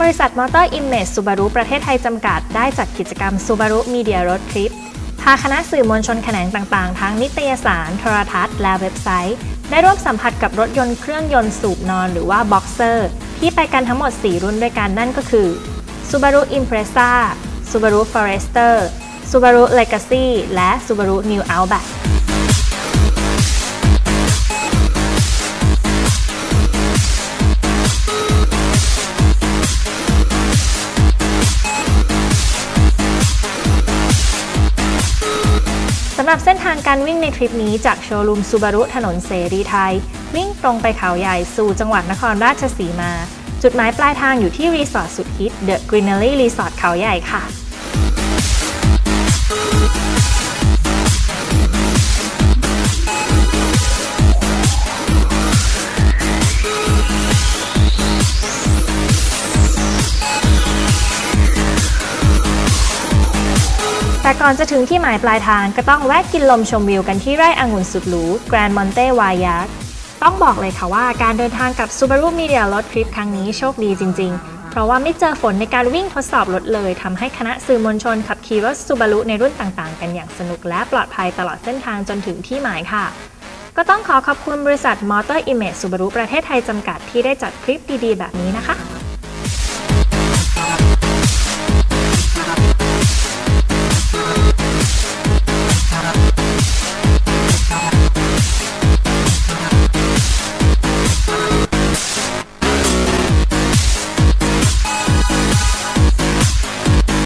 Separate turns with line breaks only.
บริษัท Motor Image Subaru ประเทศไทยจำกัดได้จัดกิจกรรม Subaru Media Road Trip พาคณะสื่อมวลชนแขนงต่างๆ ทั้งนิตยสาร โทรทัศน์ และเว็บไซต์ ได้ร่วมสัมผัสกับรถยนต์เครื่องยนต์สูบนอนหรือว่า Boxer ที่ไปกันทั้งหมด 4 รุ่นด้วยกันนั่นก็คือ Subaru Impreza Subaru Forester Subaru Legacy และ Subaru New Outback ำหรับเส้นทางการวิ่งในทริปนี้จากโชว์รูมซูบารุถนนเสรีไทย วิ่งตรงไปเขาใหญ่สู่จังหวัดนครราชสีมา จุดหมายปลายทางอยู่ที่รีสอร์ทสุดฮิตเดอะกรีเนอรี่รีสอร์ทเขาใหญ่ค่ะ แต่ก่อนจะถึงที่หมายปลายทางก็ต้องแวะกินลมชมวิวกันที่ไร่องุ่นสุดหรู Grand Monte w a y a k ต้องบอกเลยค่ะว่าการเดินทางกับ Subaru Media Road Trip ครั้งนี้โชคดีจริง ๆ เพราะว่าไม่เจอฝนในการวิ่งทดสอบรถเลยทำให้คณะสื่อมวลชนขับขี่รถ Subaru ในรุ่นต่างๆ กันอย่างสนุกและปลอดภัยตลอดเส้นทางจนถึงที่หมายค่ะ ก็ต้องขอขอบคุณบริษัท Motor Image Subaru ประเทศไทยจำกัดที่ได้จัดทริปดีๆ แบบนี้นะคะ